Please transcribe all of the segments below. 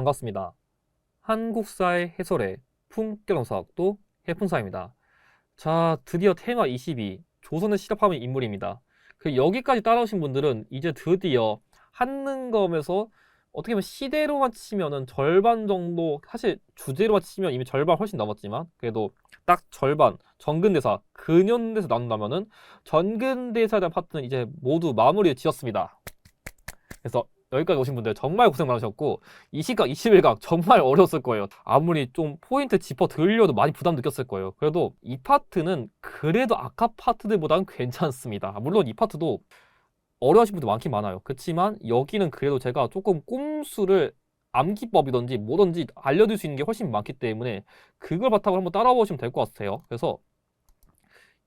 반갑습니다. 한국사의 해설의 풍경사학도 해풍사입니다. 자, 드디어 테마 22, 조선을 시작하는 인물입니다. 그 여기까지 따라오신 분들은 이제 드디어 한능검에서 어떻게 보면 시대로만 치면은 절반 정도, 사실 주제로만 치면 이미 절반 훨씬 넘었지만, 그래도 딱 절반, 전근대사, 근현대사 나눈다면은 전근대사에 대한 파트는 이제 모두 마무리를 지었습니다. 그래서 여기까지 오신 분들 정말 고생 많으셨고 이 시각 21각 정말 어려웠을 거예요. 아무리 좀 포인트 짚어 들려도 많이 부담 느꼈을 거예요. 그래도 이 파트는 그래도 아까 파트들보다는 괜찮습니다. 물론 이 파트도 어려우신 분들 많긴 많아요. 그렇지만 여기는 그래도 제가 조금 꼼수를 암기법이든지 뭐든지 알려드릴 수 있는 게 훨씬 많기 때문에 그걸 바탕으로 한번 따라보시면 될 것 같아요. 그래서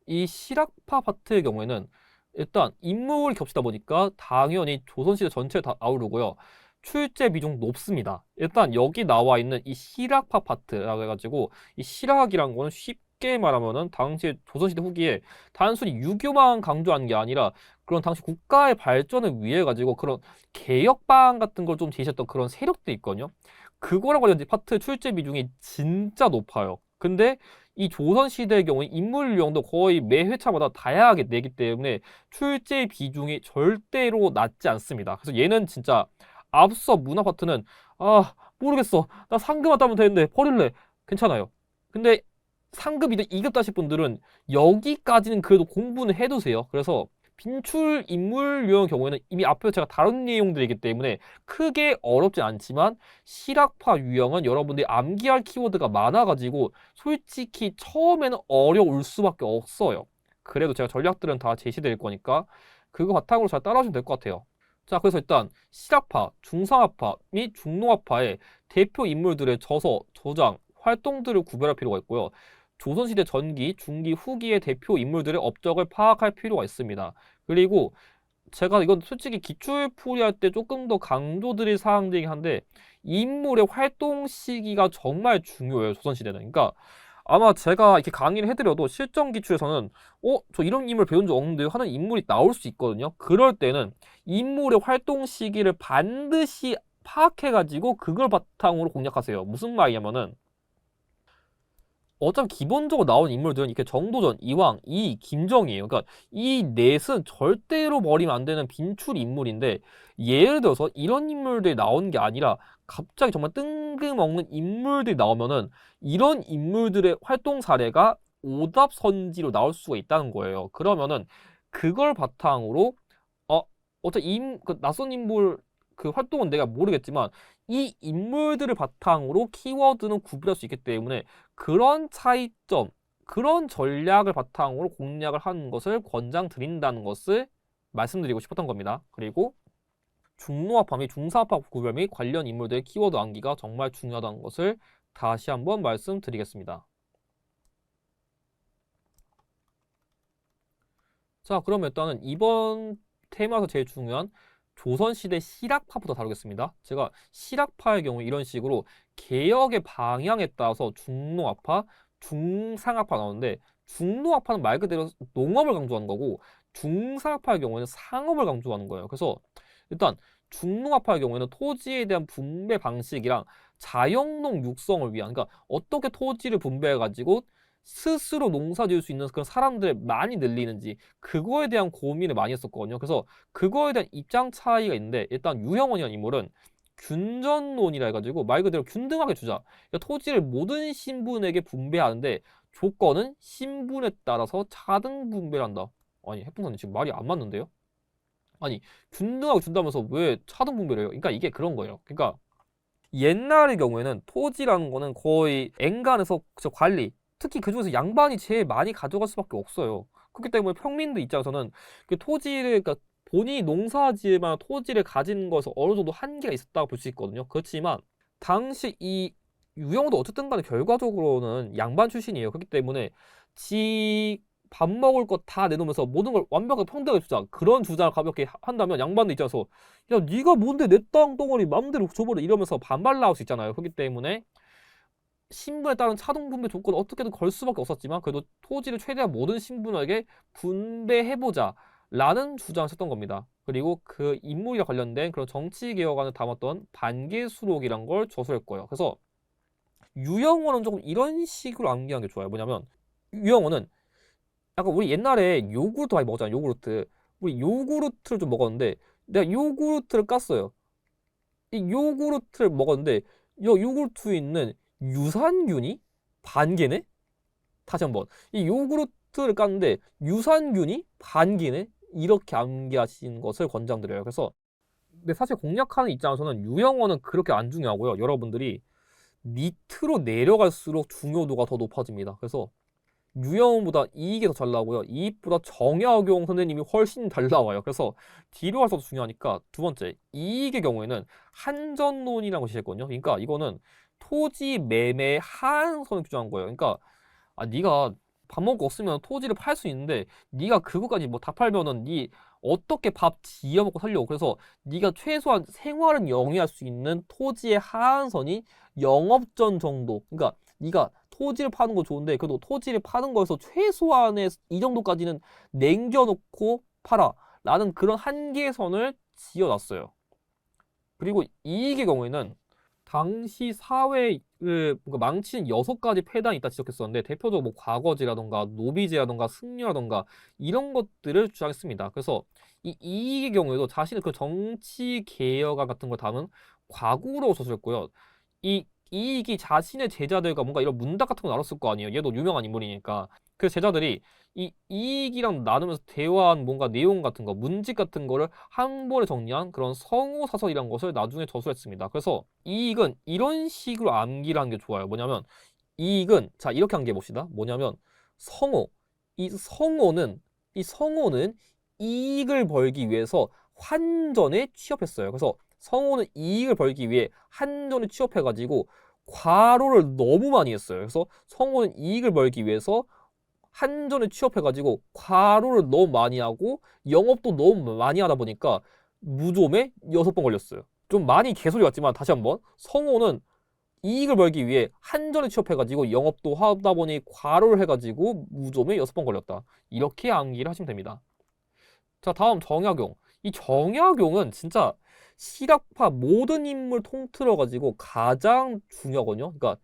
이 실학파 파트의 경우에는 일단 인물이 겹치다 보니까 당연히 조선시대 전체를 다 아우르고요. 출제 비중 높습니다. 일단 여기 나와 있는 이 실학파 파트라고 해가지고 이 실학이란 거는 쉽게 말하면은 당시 조선시대 후기에 단순히 유교만 강조한 게 아니라 그런 당시 국가의 발전을 위해 가지고 그런 개혁방 같은 걸 좀 제시했던 그런 세력들이 있거든요. 그거랑 관련된 파트 출제 비중이 진짜 높아요. 근데 이 조선시대의 경우에 인물 유형도 거의 매 회차마다 다양하게 내기 때문에 출제 비중이 절대로 낮지 않습니다. 그래서 얘는 진짜 앞서 문화 파트는 아 모르겠어 나 상금만 따면 되는데 버릴래 괜찮아요. 근데 상급 이제 2급 따실 분들은 여기까지는 그래도 공부는 해두세요. 그래서 빈출 인물 유형 경우에는 이미 앞에서 제가 다룬 내용들이기 때문에 크게 어렵지 않지만 실학파 유형은 여러분들이 암기할 키워드가 많아가지고 솔직히 처음에는 어려울 수밖에 없어요. 그래도 제가 전략들은 다 제시드릴 거니까 그거 바탕으로 잘 따라하시면 될 것 같아요. 자, 그래서 일단 실학파, 중상학파 및 중농학파의 대표 인물들의 저서, 저장, 활동들을 구별할 필요가 있고요. 조선시대 전기, 중기, 후기의 대표 인물들의 업적을 파악할 필요가 있습니다. 그리고 제가 이건 솔직히 기출 풀이 할 때 조금 더 강조 드릴 사항들이긴 한데 인물의 활동 시기가 정말 중요해요. 조선시대는. 그러니까 아마 제가 이렇게 강의를 해드려도 실전 기출에서는 어? 저 이런 인물 배운 적 없는데 하는 인물이 나올 수 있거든요. 그럴 때는 인물의 활동 시기를 반드시 파악해가지고 그걸 바탕으로 공략하세요. 무슨 말이냐면은 어차피 기본적으로 나온 인물들은 이렇게 정도전, 이왕, 이, 김정이에요. 그러니까 이 넷은 절대로 버리면 안 되는 빈출 인물인데 예를 들어서 이런 인물들이 나온 게 아니라 갑자기 정말 뜬금없는 인물들이 나오면은 이런 인물들의 활동 사례가 오답 선지로 나올 수가 있다는 거예요. 그러면은 그걸 바탕으로 어 어차피 임, 그 낯선 인물 그 활동은 내가 모르겠지만 이 인물들을 바탕으로 키워드는 구별할 수 있기 때문에 그런 차이점, 그런 전략을 바탕으로 공략을 하는 것을 권장드린다는 것을 말씀드리고 싶었던 겁니다. 그리고 중노합파 및 중사합파 구별 및 관련 인물들의 키워드 암기가 정말 중요하다는 것을 다시 한번 말씀드리겠습니다. 자, 그럼 일단은 이번 테마에서 제일 중요한 조선시대 실학파부터 다루겠습니다. 제가 실학파의 경우 이런 식으로 개혁의 방향에 따라서 중농학파, 중상학파 나오는데 중농학파는 말 그대로 농업을 강조하는 거고 중상학파의 경우에는 상업을 강조하는 거예요. 그래서 일단 중농학파의 경우에는 토지에 대한 분배 방식이랑 자영농 육성을 위한 그러니까 어떻게 토지를 분배해 가지고 스스로 농사 지을 수 있는 그런 사람들을 많이 늘리는지 그거에 대한 고민을 많이 했었거든요. 그래서 그거에 대한 입장 차이가 있는데 일단 유형원이라는 인물은 균전론이라 해가지고 말 그대로 균등하게 주자. 그러니까 토지를 모든 신분에게 분배하는데 조건은 신분에 따라서 차등 분배를 한다. 아니 해풍선님 지금 말이 안 맞는데요? 아니 균등하게 준다면서 왜 차등 분배를 해요? 그러니까 이게 그런 거예요. 그러니까 옛날의 경우에는 토지라는 거는 거의 엔간에서 관리 특히 그중에서 양반이 제일 많이 가져갈 수밖에 없어요. 그렇기 때문에 평민들 입장에서는 그 토지를 그러니까 본인이 농사지만 토지를 가진 것에서 어느 정도 한계가 있었다고 볼 수 있거든요. 그렇지만 당시 이 유형도 어쨌든 간에 결과적으로는 양반 출신이에요. 그렇기 때문에 지 밥 먹을 것 다 내놓으면서 모든 걸 완벽하게 평등하게 주자. 그런 주장을 가볍게 한다면 양반도 입장에서 야 네가 뭔데 내 땅 덩어리 마음대로 줘버려 이러면서 반발 나올 수 있잖아요. 그렇기 때문에 신분에 따른 차등 분배 조건을 어떻게든 걸 수밖에 없었지만 그래도 토지를 최대한 모든 신분에게 분배해보자 라는 주장을 썼던 겁니다. 그리고 그 인물이랑 관련된 그런 정치 개혁안을 담았던 반개 수록이란 걸 저술했고요. 그래서 유영원은 조금 이런 식으로 암기하는 게 좋아요. 뭐냐면 유영원은 약간 우리 옛날에 요구르트 많이 먹었잖아요. 요구르트. 우리 요구르트를 좀 먹었는데 내가 요구르트를 깠어요. 이 요구르트를 먹었는데 이 요구르트에 있는 유산균이 반 개네? 다시 한번 이 요구르트를 깠는데 유산균이 반 개네? 이렇게 암기하신 것을 권장드려요. 그래서 근데 사실 공략하는 입장에서는 유형어는 그렇게 안 중요하고요. 여러분들이 밑으로 내려갈수록 중요도가 더 높아집니다. 그래서 유형보다 이익이 더 잘 나오고요. 이익보다 정약용 선생님이 훨씬 잘 나와요. 그래서 뒤로 갈수록 중요하니까 두 번째 이익의 경우에는 한전론이라는 것이 있거든요. 그러니까 이거는 토지 매매 하한선을 규정한 거예요. 그러니까 아 네가 밥 먹고 없으면 토지를 팔 수 있는데 네가 그거까지 뭐 다 팔면은 네 어떻게 밥 지어 먹고 살려고. 그래서 네가 최소한 생활은 영위할 수 있는 토지의 하한선이 영업전 정도. 그러니까 네가 토지를 파는 거 좋은데 그래도 토지를 파는 거에서 최소한의 이 정도까지는 남겨놓고 팔아 라는 그런 한계선을 지어놨어요. 그리고 이익의 경우에는 당시 사회를 망치는 여섯 가지 폐단이 있다 지적했었는데 대표적으로 뭐 과거제라던가 노비제라던가 승려라던가 이런 것들을 주장했습니다. 그래서 이 이익의 경우에도 자신의 그 정치 개혁안 같은 걸 담은 과구로 저술했고요. 이 이익이 자신의 제자들과 뭔가 이런 문답 같은 거 나눴을 거 아니에요. 얘도 유명한 인물이니까. 그 제자들이 이 이익이랑 나누면서 대화한 뭔가 내용 같은 거, 문집 같은 거를 한 번에 정리한 그런 성호사설이란 것을 나중에 저술했습니다. 그래서 이익은 이런 식으로 암기를 하는 게 좋아요. 뭐냐면 이익은 자 이렇게 암기해 봅시다. 뭐냐면 성호 이 성호는 이 성호는 이익을 벌기 위해서 환전에 취업했어요. 그래서 성호는 이익을 벌기 위해 한전에 취업해가지고 과로를 너무 많이 했어요. 그래서 성호는 이익을 벌기 위해서 한전에 취업해가지고 과로를 너무 많이 하고 영업도 너무 많이 하다 보니까 무좀에 여섯 번 걸렸어요. 좀 많이 개소리 같지만 다시 한번 성호는 이익을 벌기 위해 한전에 취업해가지고 영업도 하다 보니 과로를 해가지고 무좀에 여섯 번 걸렸다. 이렇게 암기를 하시면 됩니다. 자 다음 정약용. 이 정약용은 진짜 실학파 모든 인물 통틀어 가지고 가장 중요하거든요. 그러니까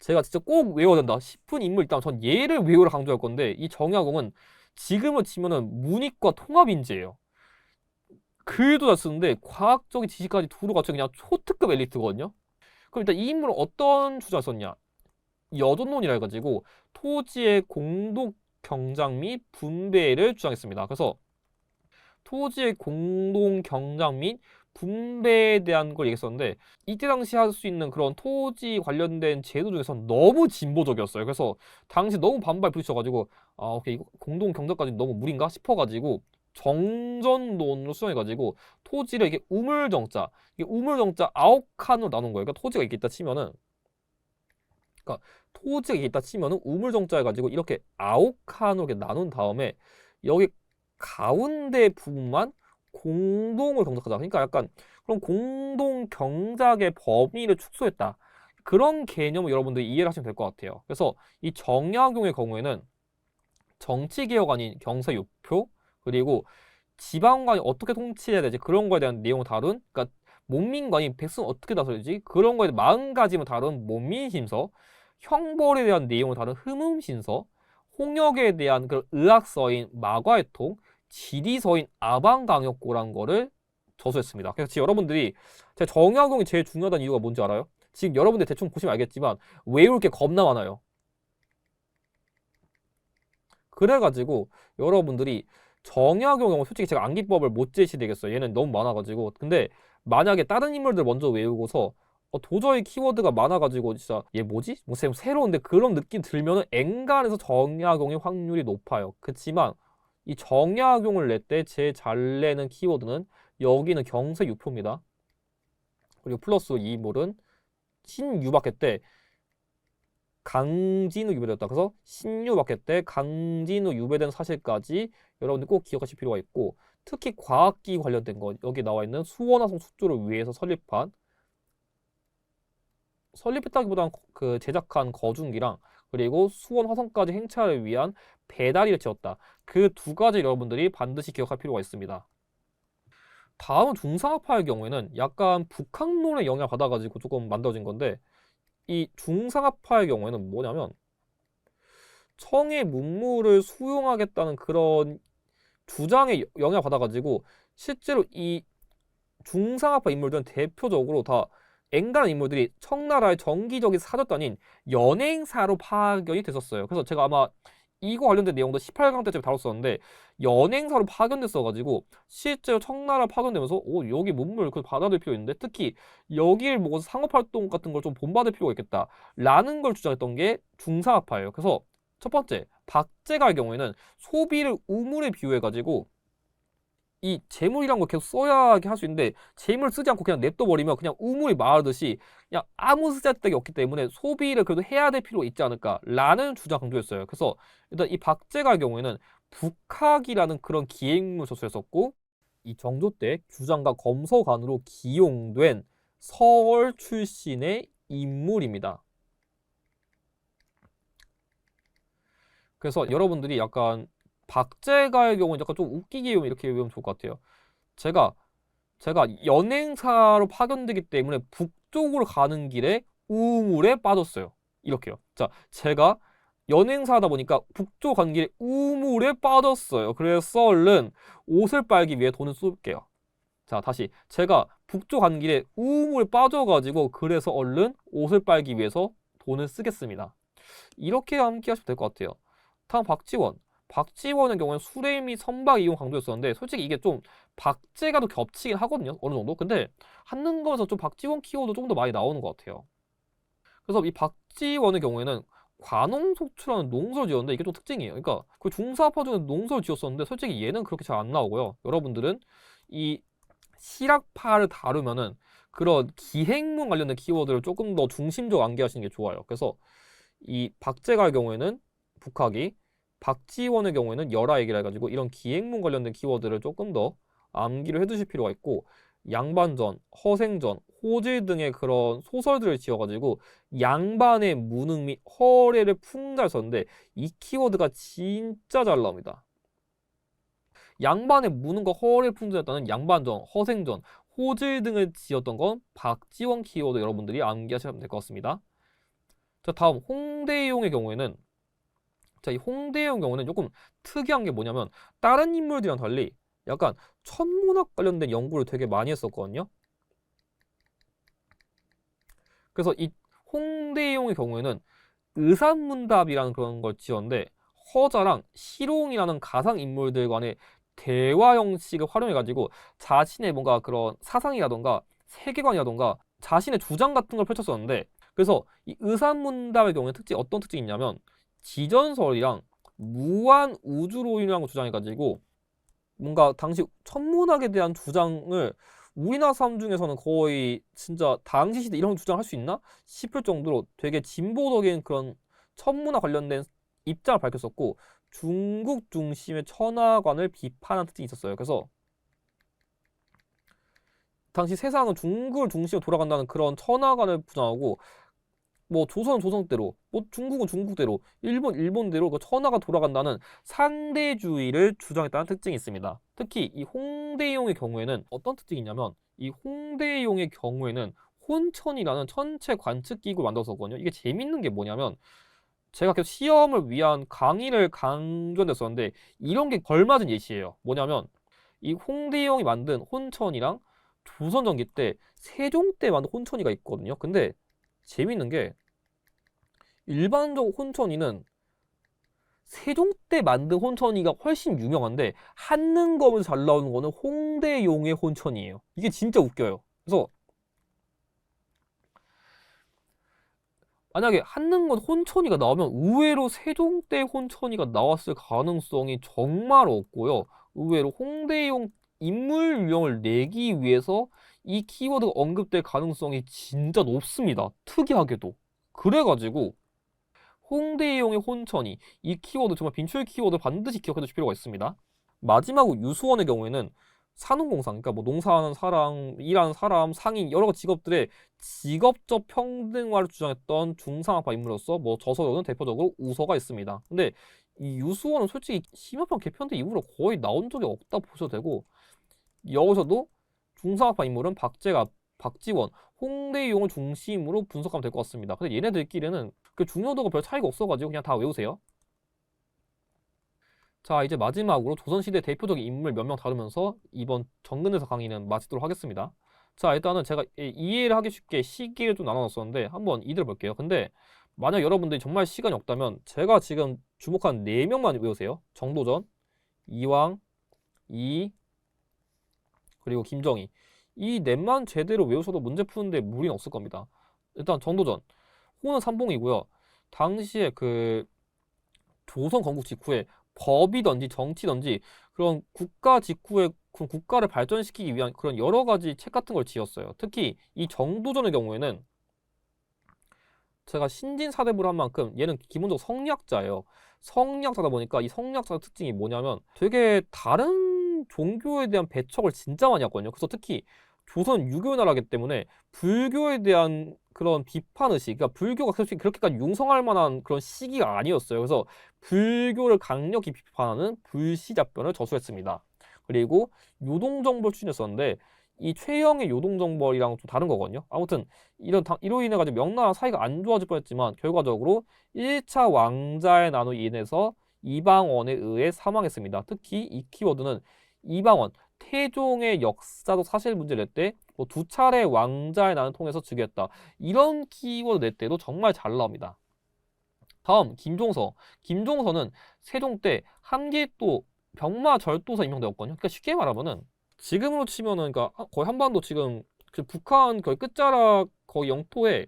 제가 진짜 꼭 외워야 된다 싶은 인물 있다면 전 얘를 외우라 강조할 건데 이 정약용은 지금을 치면은 문이과 통합 인재예요. 글도 잘 쓰는데 과학적인 지식까지 두루 갖춰 그냥 초특급 엘리트거든요. 그럼 일단 이 인물은 어떤 주장을 썼냐? 여존론이라 해가지고 토지의 공동 경장 및 분배를 주장했습니다. 그래서 토지의 공동 경장 및 분배에 대한 걸 얘기했었는데 이때 당시 할 수 있는 그런 토지 관련된 제도 중에서 너무 진보적이었어요. 그래서 당시 너무 반발 부딪혀가지고 아 오케이 이거 공동 경작까지 너무 무리인가 싶어가지고 정전론으로 수정해가지고 토지를 이게 우물정자 이게 우물정자 아홉 칸으로 나눈 거예요. 그러니까 토지가 이렇게 있다 치면은 그러니까 토지가 이렇게 있다 치면은 우물정자 해가지고 이렇게 아홉 칸으로 이렇게 나눈 다음에 여기 가운데 부분만 공동을 경작하자. 그러니까 약간 그런 공동 경작의 범위를 축소했다. 그런 개념을 여러분들이 이해를 하시면 될 것 같아요. 그래서 이 정약용의 경우에는 정치개혁안인 경세유표 그리고 지방관이 어떻게 통치해야 되지 그런 거에 대한 내용을 다룬 그러니까 몸민관이 백성 어떻게 다스리지 그런 거에 대한 마음가짐을 다룬 몸민심서 형벌에 대한 내용을 다룬 흠음신서 홍역에 대한 그 의학서인 마과의통 지리서인 아방강역고라는 거를 저수했습니다. 그래서 지금 여러분들이 제가 정약용이 제일 중요하다는 이유가 뭔지 알아요? 지금 여러분들 대충 보시면 알겠지만 외울 게 겁나 많아요. 그래가지고 여러분들이 정약용 경우 솔직히 제가 암기법을 못 제시되겠어요. 얘는 너무 많아가지고 근데 만약에 다른 인물들 먼저 외우고서 어, 도저히 키워드가 많아가지고 진짜 얘 뭐지? 뭐 새로운데 그런 느낌 들면은 엔간해서 정약용의 확률이 높아요. 그렇지만 이 정약용을 낼 때 제일 잘 내는 키워드는 여기는 경세 유표입니다. 그리고 플러스 이 인물은 신유박해 때 강진우 유배되었다. 그래서 신유박해 때 강진우 유배된 사실까지 여러분들 꼭 기억하실 필요가 있고 특히 과학기 관련된 것 여기 나와 있는 수원화성 숙조를 위해서 설립한 설립했다기보다는 그 제작한 거중기랑 그리고 수원 화성까지 행차를 위한 배다리를 지었다. 그 두 가지 여러분들이 반드시 기억할 필요가 있습니다. 다음은 중상하파의 경우에는 약간 북한론의 영향을 받아가지고 조금 만들어진 건데 이 중상하파의 경우에는 뭐냐면 청의 문물을 수용하겠다는 그런 주장에 영향을 받아가지고 실제로 이 중상하파 인물들은 대표적으로 다 앵간한 인물들이 청나라의 정기적인 사절단인 연행사로 파견이 됐었어요. 그래서 제가 아마 이거 관련된 내용도 18강 때쯤에 다뤘었는데 연행사로 파견됐어가지고 실제로 청나라 파견되면서 오 여기 문물 그 받아들일 필요 있는데 특히 여기를 먹어서 상업활동 같은 걸 좀 본받을 필요가 있겠다라는 걸 주장했던 게 중상하파예요. 그래서 첫 번째 박제가의 경우에는 소비를 우물에 비유해가지고 이 재물이란 걸 계속 써야 할 수 있는데 재물 쓰지 않고 그냥 냅둬 버리면 그냥 우물이 마르듯이 그냥 아무 쓰잘데기 없기 때문에 소비를 그래도 해야 될 필요가 있지 않을까라는 주장 강조였어요. 그래서 일단 이 박제가의 경우에는 북학이라는 그런 기행물 저술했었고 이 정조 때 규장과 검서관으로 기용된 서울 출신의 인물입니다. 그래서 여러분들이 약간 박제가의 경우는 약간 좀 웃기게 외우면 이렇게 외우면 좋을 것 같아요. 제가 제가 연행사로 파견되기 때문에 북쪽으로 가는 길에 우물에 빠졌어요. 이렇게요. 자, 제가 연행사다 보니까 북쪽 가는 길에 우물에 빠졌어요. 그래서 얼른 옷을 빨기 위해 돈을 쏠게요. 자, 다시 제가 북쪽 가는 길에 우물에 빠져가지고 그래서 얼른 옷을 빨기 위해서 돈을 쓰겠습니다. 이렇게 암기하시면 될 것 같아요. 다음 박지원. 박지원의 경우는 수레 및 선박 이용 강조였었는데 솔직히 이게 좀 박제가도 겹치긴 하거든요. 어느 정도. 근데 한능검에서 좀 박지원 키워드 좀더 많이 나오는 것 같아요. 그래서 이 박지원의 경우에는 관홍속초라는 농서를 지었는데 이게 좀 특징이에요. 그러니까 그 중사파 중에 농서를 지었었는데 솔직히 얘는 그렇게 잘 안 나오고요. 여러분들은 이 실학파를 다루면은 그런 기행문 관련된 키워드를 조금 더 중심적으로 암기하시는 게 좋아요. 그래서 이 박제가의 경우에는 북학이 박지원의 경우에는 열화 얘기를 해가지고 이런 기행문 관련된 키워드를 조금 더 암기를 해두실 필요가 있고 양반전, 허생전, 호질 등의 그런 소설들을 지어가지고 양반의 무능 및 허례를 풍자를 썼는데 이 키워드가 진짜 잘 나옵니다. 양반의 무능과 허례를 풍자했다는 양반전, 허생전, 호질 등을 지었던 건 박지원 키워드 여러분들이 암기하시면 될 것 같습니다. 자 다음 홍대용의 경우에는 자, 이 홍대용 경우는 조금 특이한 게 뭐냐면 다른 인물들이랑 달리 약간 천문학 관련된 연구를 되게 많이 했었거든요. 그래서 이 홍대용의 경우에는 의산문답이라는 그런 걸 지었는데 허자랑 시롱이라는 가상 인물들 간의 대화 형식을 활용해가지고 자신의 뭔가 그런 사상이라던가 세계관이라던가 자신의 주장 같은 걸 펼쳤었는데 그래서 이 의산문답의 경우에 특징 어떤 특징이 있냐면 지전설이랑 무한 우주론이라는 걸 주장해가지고 뭔가 당시 천문학에 대한 주장을 우리나라 사람 중에서는 거의 진짜 당시 시대 이런 주장을 할수 있나 싶을 정도로 되게 진보적인 그런 천문학 관련된 입장을 밝혔었고 중국 중심의 천하관을 비판한 특징이 있었어요. 그래서 당시 세상은 중국을 중심으로 돌아간다는 그런 천하관을 주장하고 뭐 조선은 조선대로, 뭐 중국은 중국대로, 일본 일본대로 그 천하가 돌아간다는 상대주의를 주장했다는 특징이 있습니다. 특히 이 홍대용의 경우에는 어떤 특징이 있냐면 이 홍대용의 경우에는 혼천이라는 천체 관측 기구를 만들었었거든요. 이게 재밌는 게 뭐냐면 제가 계속 시험을 위한 강의를 강조했었는데 이런 게 걸맞은 예시예요. 뭐냐면 이 홍대용이 만든 혼천이랑 조선 전기 때 세종 때 만든 혼천이가 있거든요. 근데 재밌는 게 일반적 혼천이는 세종 때 만든 혼천이가 훨씬 유명한데 한능검에서 잘 나오는 거는 홍대용의 혼천이에요. 이게 진짜 웃겨요. 그래서 만약에 한능검 혼천이가 나오면 의외로 세종 때 혼천이가 나왔을 가능성이 정말 없고요. 의외로 홍대용 인물 유형을 내기 위해서 이 키워드가 언급될 가능성이 진짜 높습니다. 특이하게도. 그래가지고 홍대용의 혼천이 이 키워드 정말 빈출 키워드 반드시 기억해 두실 필요가 있습니다. 마지막으로 유수원의 경우에는 산업공상, 그러니까 뭐 농사하는 사람, 일하는 사람, 상인 여러 직업들의 직업적 평등화를 주장했던 중상학파 인물로서 뭐 저서로는 대표적으로 우서가 있습니다. 근데 이 유수원은 솔직히 심야판 개편 때 이후로 거의 나온 적이 없다 보셔도 되고 여기서도 중상업파 인물은 박재가, 박지원, 홍대 이용을 중심으로 분석하면 될 것 같습니다. 근데 얘네들끼리는 그 중요도가 별 차이가 없어가지고 그냥 다 외우세요. 자, 이제 마지막으로 조선시대 대표적인 인물 몇 명 다루면서 이번 정근에서 강의는 마치도록 하겠습니다. 자, 일단은 제가 이- 이해를 하기 쉽게 시기를 좀 나눠놨었는데 한번 이들 볼게요. 근데 만약 여러분들이 정말 시간이 없다면 제가 지금 주목한 4명만 외우세요. 정도전, 이왕, 이, 그리고 김정희. 이 넷만 제대로 외우셔도 문제 푸는데 무리는 없을 겁니다. 일단 정도전. 호는 삼봉이고요. 당시에 그 조선 건국 직후에 법이든지 정치든지 그런 국가 직후에 그 국가를 발전시키기 위한 그런 여러 가지 책 같은 걸 지었어요. 특히 이 정도전의 경우에는 제가 신진 사대부를 한 만큼 얘는 기본적으로 성리학자예요. 성리학자다 보니까 이 성리학자 특징이 뭐냐면 되게 다른 종교에 대한 배척을 진짜 많이 했거든요. 그래서 특히 조선 유교 나라기 때문에 불교에 대한 그런 비판 의식, 그러니까 불교가 솔직히 그렇게까지 융성할 만한 그런 시기가 아니었어요. 그래서 불교를 강력히 비판하는 불시 잡변을 저술했습니다. 그리고 요동정벌 추진했었는데 이 최영의 요동정벌이랑 좀 다른 거거든요. 아무튼 이런 당- 이로 인해 가지고 명나라 사이가 안 좋아질 뻔했지만 결과적으로 1차 왕자의 난으로 인해서 이방원에 의해 사망했습니다. 특히 이 키워드는 이방원 태종의 역사도 사실 문제를 낼때 뭐 두 차례 왕자의 난을 통해서 즉위했다. 이런 키워드 낼 때도 정말 잘 나옵니다. 다음 김종서. 김종서는 세종 때 한길도 병마 절도사 임명되었거든요. 그러니까 쉽게 말하면은 지금으로 치면은 그러니까 하- 거의 한반도 지금 그 북한 거의 끝자락 거의 영토에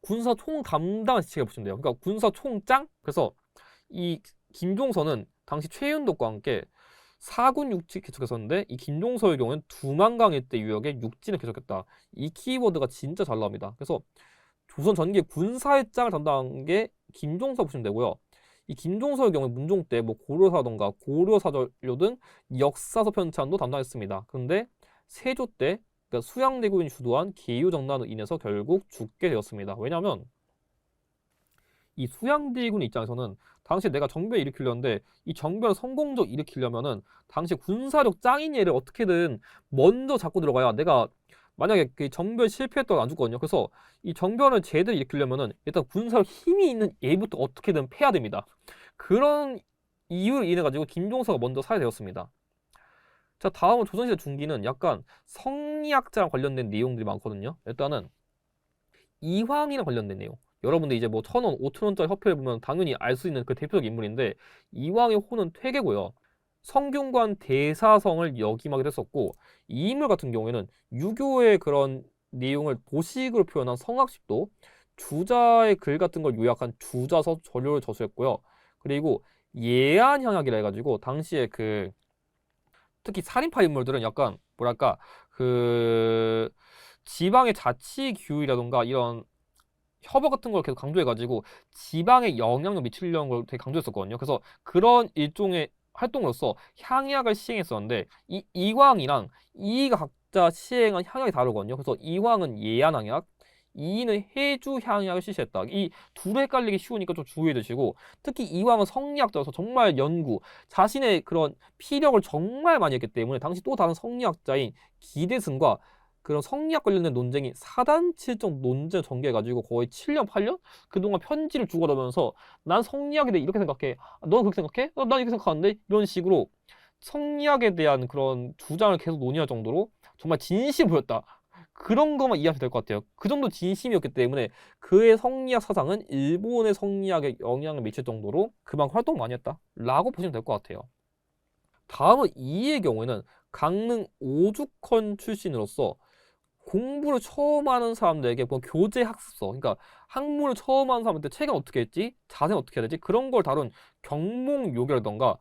군사 총 담당 지체가 돼요. 그러니까 군사 총장. 그래서 이 김종서는 당시 최윤덕과 함께 사군 육지 개척했었는데 이 김종서의 경우는 두만강 일대 유역에 육진을 개척했다. 이 키워드가 진짜 잘 나옵니다. 그래서 조선 전기 군사일장을 담당한 게 김종서 보시면 되고요. 이 김종서의 경우 문종 때 뭐 고려사던가 고려사전료 등 역사서 편찬도 담당했습니다. 그런데 세조 때 그러니까 수양대군이 주도한 계유정난으로 인해서 결국 죽게 되었습니다. 왜냐하면 이 수양대군 입장에서는 당시 내가 정변을 일으키려는데 이 정변을 성공적으로 일으키려면은 당시 군사력 짱인 얘를 어떻게든 먼저 잡고 들어가야 내가 만약에 그 정변 실패했다가 안 죽거든요. 그래서 이 정변을 제대로 일으키려면은 일단 군사력 힘이 있는 얘부터 어떻게든 패야 됩니다. 그런 이유로 인해 가지고 김종서가 먼저 사회되었습니다. 자, 다음은 조선시대 중기는 약간 성리학자랑 관련된 내용들이 많거든요. 일단은 이황이랑 관련된 내용. 여러분들 이제 뭐 천 원, 오천 원짜리 화폐를 보면 당연히 알 수 있는 그 대표적 인물인데 이황의 호는 퇴계고요. 성균관 대사성을 역임하기도 했었고 이 인물 같은 경우에는 유교의 그런 내용을 도식으로 표현한 성학식도 주자의 글 같은 걸 요약한 주자서 저료를 저수했고요. 그리고 예안 향약이라 해가지고 당시에 그 특히 살인파 인물들은 약간 뭐랄까 그 지방의 자치 규율이라던가 이런 협약 같은 걸 계속 강조해가지고 지방에 영향력 미치려는 걸 되게 강조했었거든요. 그래서 그런 일종의 활동으로서 향약을 시행했었는데 이 이황이랑 이이가 각자 시행한 향약이 다르거든요. 그래서 이황은 예안 향약, 이이는 해주 향약을 실시했다. 이 둘을 헷갈리기 쉬우니까 좀 주의해 두시고 특히 이황은 성리학자여서 정말 연구, 자신의 그런 피력을 정말 많이 했기 때문에 당시 또 다른 성리학자인 기대승과 그런 성리학 관련된 논쟁이 사단칠정 논쟁 전개해가지고 거의 7년, 8년? 그동안 편지를 주고받으면서 난 성리학에 대해 이렇게 생각해. 아, 너는 그렇게 생각해? 어, 난 이렇게 생각하는데? 이런 식으로 성리학에 대한 그런 주장을 계속 논의할 정도로 정말 진심 보였다. 그런 것만 이해하면 될 것 같아요. 그 정도 진심이었기 때문에 그의 성리학 사상은 일본의 성리학에 영향을 미칠 정도로 그만큼 활동을 많이 했다. 라고 보시면 될 것 같아요. 다음은 이의 경우에는 강릉 오죽헌 출신으로서 공부를 처음 하는 사람들에게 뭐 교재 학습서, 그러니까 학문을 처음 하는 사람한테 책은 어떻게 했지, 자세는 어떻게 해야 되지, 그런 걸 다룬 경몽요괴라던가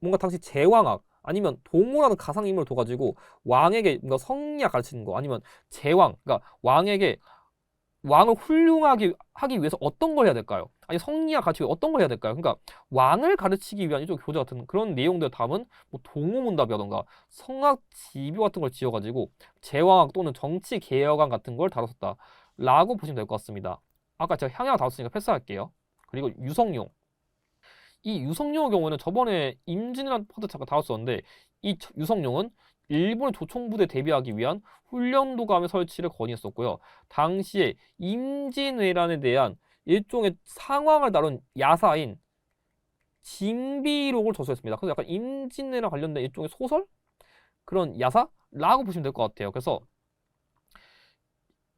뭔가 당시 제왕학 아니면 동호라는 가상 인물을 둬가지고 왕에게 뭔가 성리학 가르치는 거 아니면 제왕, 그러니까 왕에게 왕을 훌륭하게 하기 위해서 어떤 걸 해야 될까요? 아니 성리학 가르치기 어떤 걸 해야 될까요? 그러니까 왕을 가르치기 위한 일종 교재 같은 그런 내용들 담은 뭐 동호문답이라던가 성악 지뷰 같은 걸 지어가지고 제왕학 또는 정치 개혁안 같은 걸 다뤘었다 라고 보시면 될 것 같습니다. 아까 제가 향약 다뤘으니까 패스할게요. 그리고 유성룡 이 유성룡의 경우에는 저번에 임진이라는 파트 잠깐 다뤘었는데 이 저- 유성룡은 일본의 조총부대 대비하기 위한 훈련도감의 설치를 건의했었고요. 당시에 임진왜란에 대한 일종의 상황을 다룬 야사인 징비록을 저술했습니다. 그래서 약간 임진왜란 관련된 일종의 소설 그런 야사라고 보시면 될 것 같아요. 그래서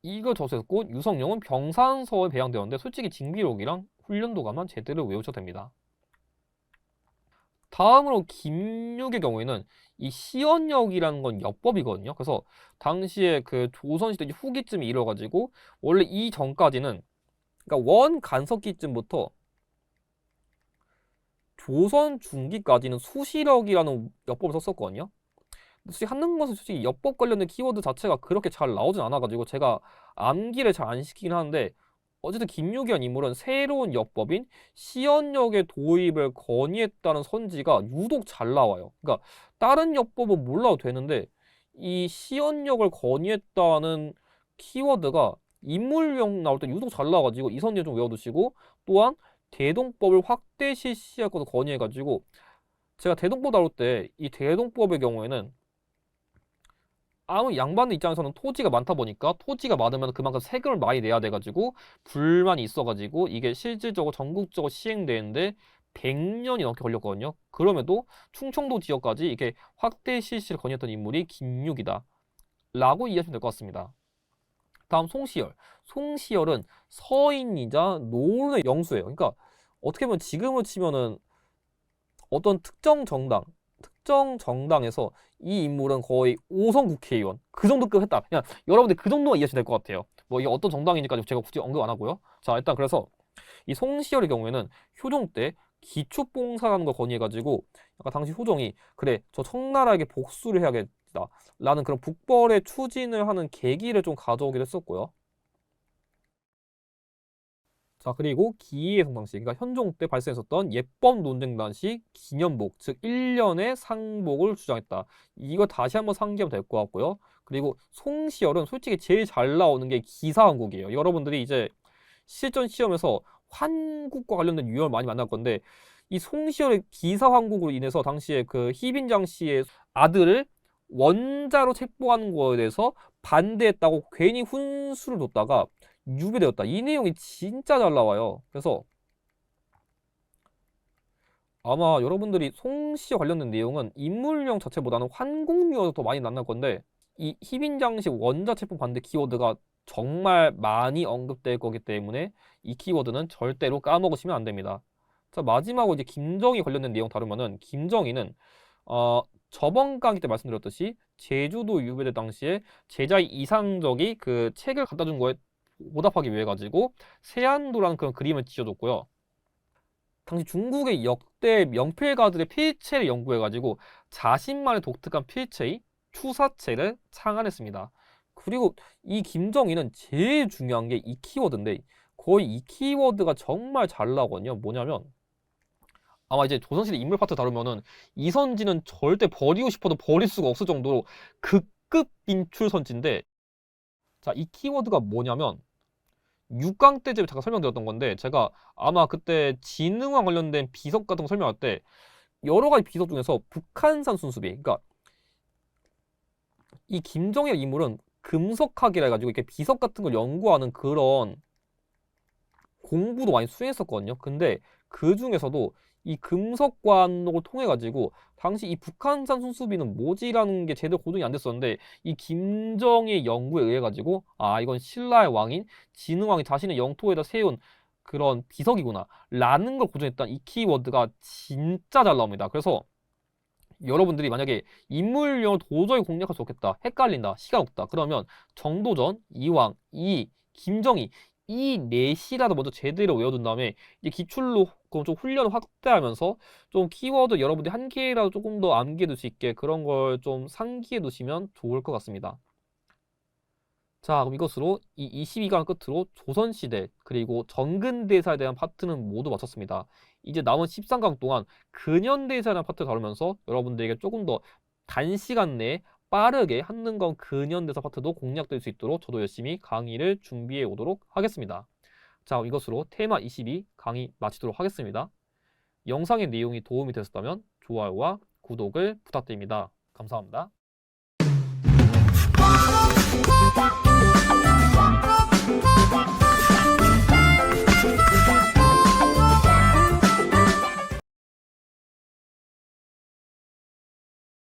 이걸 저술했고 유성룡은 병산서에 배양되었는데 솔직히 징비록이랑 훈련도감만 제대로 외우셔도 됩니다. 다음으로 김육의 경우에는 이 시언역이라는 건 역법이거든요. 그래서 당시에 그 조선시대 후기쯤에 이뤄가지고 원래 이 전까지는 그러니까 원 간석기쯤부터 조선 중기까지는 수시력이라는 역법을 썼었거든요. 솔직히 것은 솔직히 역법 관련된 키워드 자체가 그렇게 잘 나오진 않아가지고 제가 암기를 잘 안 시키긴 하는데 어쨌든 김유기한 인물은 새로운 역법인 시연역의 도입을 건의했다는 선지가 유독 잘 나와요. 그러니까 다른 역법은 몰라도 되는데 이 시연역을 건의했다는 키워드가 인물명 나올 때 유독 잘 나와가지고 이 선지 좀 외워두시고 또한 대동법을 확대 실시할 것을 건의해가지고 제가 대동법 다룰 때 이 대동법의 경우에는 아무 양반의 입장에서는 토지가 많다 보니까 토지가 많으면 그만큼 세금을 많이 내야 돼가지고 불만이 있어가지고 이게 실질적으로 전국적으로 시행되는데 100년이 넘게 걸렸거든요. 그럼에도 충청도 지역까지 이게 확대 실시를 건의했던 인물이 김육이다. 라고 이해하시면 될 것 같습니다. 다음 송시열. 송시열은 서인이자 노론의 영수예요. 그러니까 어떻게 보면 지금으로 치면은 어떤 특정 정당, 특정 정당에서 이 인물은 거의 5선 국회의원 그 정도급 했다. 그냥 여러분들 그 정도만 이해하시면 될 것 같아요. 뭐 이게 어떤 정당인지까지 제가 굳이 언급 안 하고요. 자 일단 그래서 이 송시열의 경우에는 효종 때 기축봉사라는 걸 건의해가지고 약간 당시 효종이 그래 저 청나라에게 복수를 해야겠다 라는 그런 북벌의 추진을 하는 계기를 좀 가져오기도 했었고요. 자 그리고 기의의 성당시 그러니까 현종 때 발생했었던 예법 논쟁 당시 기념복 즉 1년의 상복을 주장했다. 이거 다시 한번 상기하면 될 것 같고요. 그리고 송시열은 솔직히 제일 잘 나오는 게 기사왕국이에요. 여러분들이 이제 실전 시험에서 환국과 관련된 유형을 많이 만날 건데 이 송시열의 기사왕국으로 인해서 당시에 그 희빈장 씨의 아들을 원자로 책봉하는 거에 대해서 반대했다고 괜히 훈수를 뒀다가 유배되었다. 이 내용이 진짜 잘 나와요. 그래서 아마 여러분들이 송시와 관련된 내용은 인물명 자체보다는 환궁류가 더 많이 만날 건데 이 희빈장식 원자 체품 반대 키워드가 정말 많이 언급될 거기 때문에 이 키워드는 절대로 까먹으시면 안 됩니다. 자 마지막으로 이제 김정희 관련된 내용 다루면은 김정희는 어 저번 강의 때 말씀드렸듯이 제주도 유배될 당시에 제자의 이상적이 그 책을 갖다 준 거에 보답하기 위해 가지고 세안도라는 그런 그림을 지어줬고요. 당시 중국의 역대 명필가들의 필체를 연구해 가지고 자신만의 독특한 필체의 추사체를 창안했습니다. 그리고 이 김정희는 제일 중요한 게 이 키워드인데 거의 이 키워드가 정말 잘 나거든요. 뭐냐면 아마 이제 조선시대 인물 파트 다루면은 이선지는 절대 버리고 싶어도 버릴 수가 없을 정도로 극급 인출 선지인데 자, 이 키워드가 뭐냐면 6강 때 제가 잠깐 설명드렸던 건데 제가 아마 그때 지능과 관련된 비석 같은 거 설명할 때 여러 가지 비석 중에서 북한산 순수비 그러니까 이 김정일 인물은 금속학이라 해가지고 이렇게 비석 같은 걸 연구하는 그런 공부도 많이 수행했었거든요. 근데 그 중에서도 이 금속관록을 통해 가지고 당시 이 북한산 순수비는 뭐지라는 게 제대로 고정이 안 됐었는데 이 김정의 연구에 의해 가지고 아 이건 신라의 왕인 진흥왕이 자신의 영토에다 세운 그런 비석이구나 라는 걸 고정했던 이 키워드가 진짜 잘 나옵니다. 그래서 여러분들이 만약에 인물명을 도저히 공략할 수 없겠다 헷갈린다 시간 없다 그러면 정도전 이왕 이 김정희 이 넷이라도 먼저 제대로 외워둔 다음에 이제 기출로 좀 훈련을 확대하면서 좀 키워드 여러분들이 한 개라도 조금 더 암기해 둘 수 있게 그런 걸 좀 상기해 두시면 좋을 것 같습니다. 자, 그럼 이것으로 이 22강 끝으로 조선시대 그리고 정근대사에 대한 파트는 모두 마쳤습니다. 이제 남은 13강 동안 근현대사에 대한 파트 다루면서 여러분들에게 조금 더 단시간 내에 빠르게 한능검 근현대사 파트도 공략될 수 있도록 저도 열심히 강의를 준비해 오도록 하겠습니다. 자, 이것으로 테마 22 강의 마치도록 하겠습니다. 영상의 내용이 도움이 되셨다면 좋아요와 구독을 부탁드립니다. 감사합니다. Thank you.